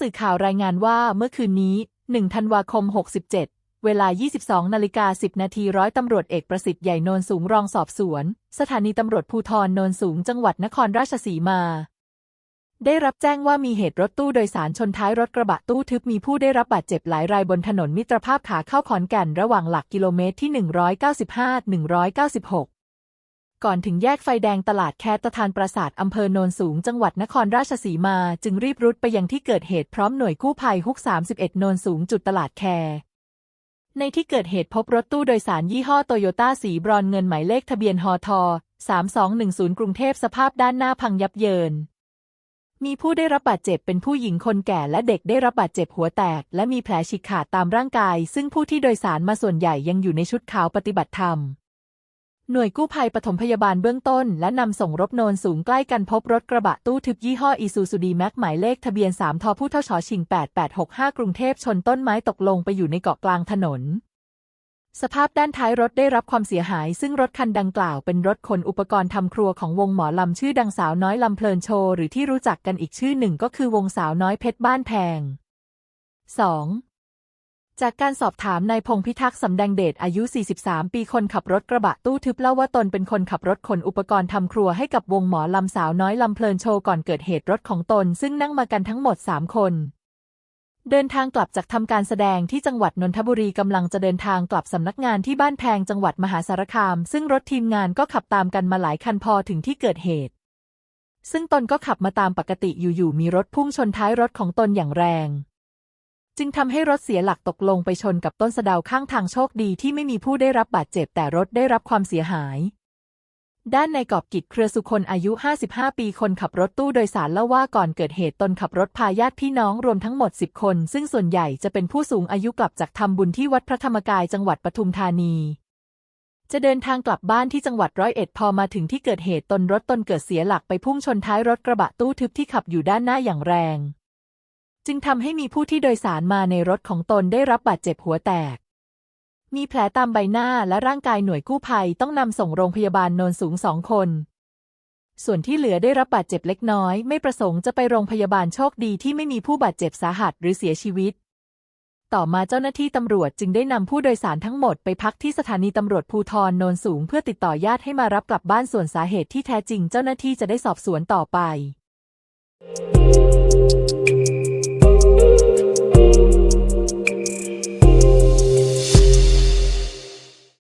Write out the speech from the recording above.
สื่อข่าวรายงานว่าเมื่อคืนนี้ 1 ธันวาคม 67 เวลา 22 นาฬิกา 10 นาทีร้อยตำรวจเอกประสิทธิ์ใหญ่โนนสูงรองสอบสวน สถานีตำรวจภูธรโนนสูงจังหวัดนครราชสีมา ได้รับแจ้งว่ามีเหตุรถตู้โดยสารชนท้ายรถกระบะตู้ทึบมีผู้ได้รับบาดเจ็บหลายรายบนถนนมิตรภาพขาเข้าขอนแก่นระหว่างหลักกิโลเมตรที่ 195-196 ก่อนถึงแยกไฟแดงตลาดแคตทานปราสาทอำเภอโนนสูงจังหวัดนครราชสีมา จึงรีบรุดไปยังที่เกิดเหตุพร้อมหน่วยกู้ภัยฮุก 31 โนนสูงจุดตลาดแคในที่เกิดเหตุพบรถตู้โดยสารยี่ห้อโตโยต้าสีบรอนเงินหมายเลขทะเบียนฮทอ3210 กรุงเทพสภาพด้านหน้าพังยับเยิน มีผู้ได้รับบาดเจ็บเป็นผู้หญิงคนแก่และเด็กได้รับบาดเจ็บหัวแตก และมีแผลฉีกขาดตามร่างกาย ซึ่งผู้ที่โดยสารมาส่วนใหญ่ยังอยู่ในชุดขาวปฏิบัติธรรม หน่วยกู้ภัยปฐมพยาบาลเบื้องต้น และนำส่งรบโนนสูงใกล้กันพบรถกระบะตู้ทึบยี่ห้ออีซูซูดีแม็กหมายเลขทะเบียน 3ทอผู้เท่าชอชิง 8865 กรุงเทพชนต้นไม้ตกลงไปอยู่ในเกาะกลางถนน สภาพด้านท้ายรถได้รับความเสียหาย ซึ่งรถคันดังกล่าวเป็นรถขนอุปกรณ์ทำครัวของวงหมอลำชื่อดังสาวน้อยลำเพลินโชว์หรือที่รู้จักกันอีกชื่อหนึ่งก็คือวงสาวน้อยเพชรบ้านแพง 2. จากการสอบถามนายพงพิทักษ์สำแดงเดชอายุ 43 ปีคนขับรถกระบะตู้ทึบเล่าว่าตนเป็นคนขับรถขนอุปกรณ์ทำครัวให้กับวงหมอลำสาวน้อยลำเพลินโชว์ก่อนเกิดเหตุรถของตน ซึ่งนั่งมากันทั้งหมด 3 คน เดินทางกลับจากทำการแสดงที่จังหวัดนนทบุรีกำลังจะเดินทางกลับสำนักงานที่บ้านแพงจังหวัดมหาสารคาม ซึ่งรถทีมงานก็ขับตามกันมาหลายคันพอถึงที่เกิดเหตุ ซึ่งตนก็ขับมาตามปกติอยู่ๆมีรถพุ่งชนท้ายรถของตนอย่างแรง จึงทำให้รถเสียหลักตกลงไปชนกับต้นสะเดาข้างทางโชคดีที่ไม่มีผู้ได้รับบาดเจ็บแต่รถได้รับความเสียหาย ด้านในกอบกิจเครือสุคนอายุ 55 ปีคนขับรถตู้โดยสารเล่าว่าก่อนเกิดเหตุตนขับรถพาญาติพี่น้องรวมทั้งหมด 10 คน ซึ่งส่วนใหญ่จะเป็นผู้สูงอายุกลับจากทำบุญที่วัดพระธรรมกายจังหวัดปทุมธานีจะเดินทางกลับบ้านที่จังหวัดร้อยเอ็ดพอมาถึงที่เกิดเหตุตนรถตนเกิดเสียหลักไปพุ่งชนท้ายรถกระบะตู้ทึบที่ขับอยู่ด้านหน้าอย่างแรง จึงทำให้มีผู้ที่โดยสารมาในรถของตนได้รับบาดเจ็บหัวแตก มีแผลตามใบหน้าและร่างกายหน่วยกู้ภัยต้องนำส่งโรงพยาบาลโนนสูงสองคน ส่วนที่เหลือได้รับบาดเจ็บเล็กน้อย ไม่ประสงค์จะไปโรงพยาบาลโชคดีที่ไม่มีผู้บาดเจ็บสาหัสหรือเสียชีวิต ต่อมาเจ้าหน้าที่ตำรวจจึงได้นำผู้โดยสารทั้งหมดไปพักที่สถานีตำรวจภูธรโนนสูง เพื่อติดต่อญาติให้มารับกลับบ้านส่วนสาเหตุที่แท้จริง เจ้าหน้าที่จะได้สอบสวนต่อไป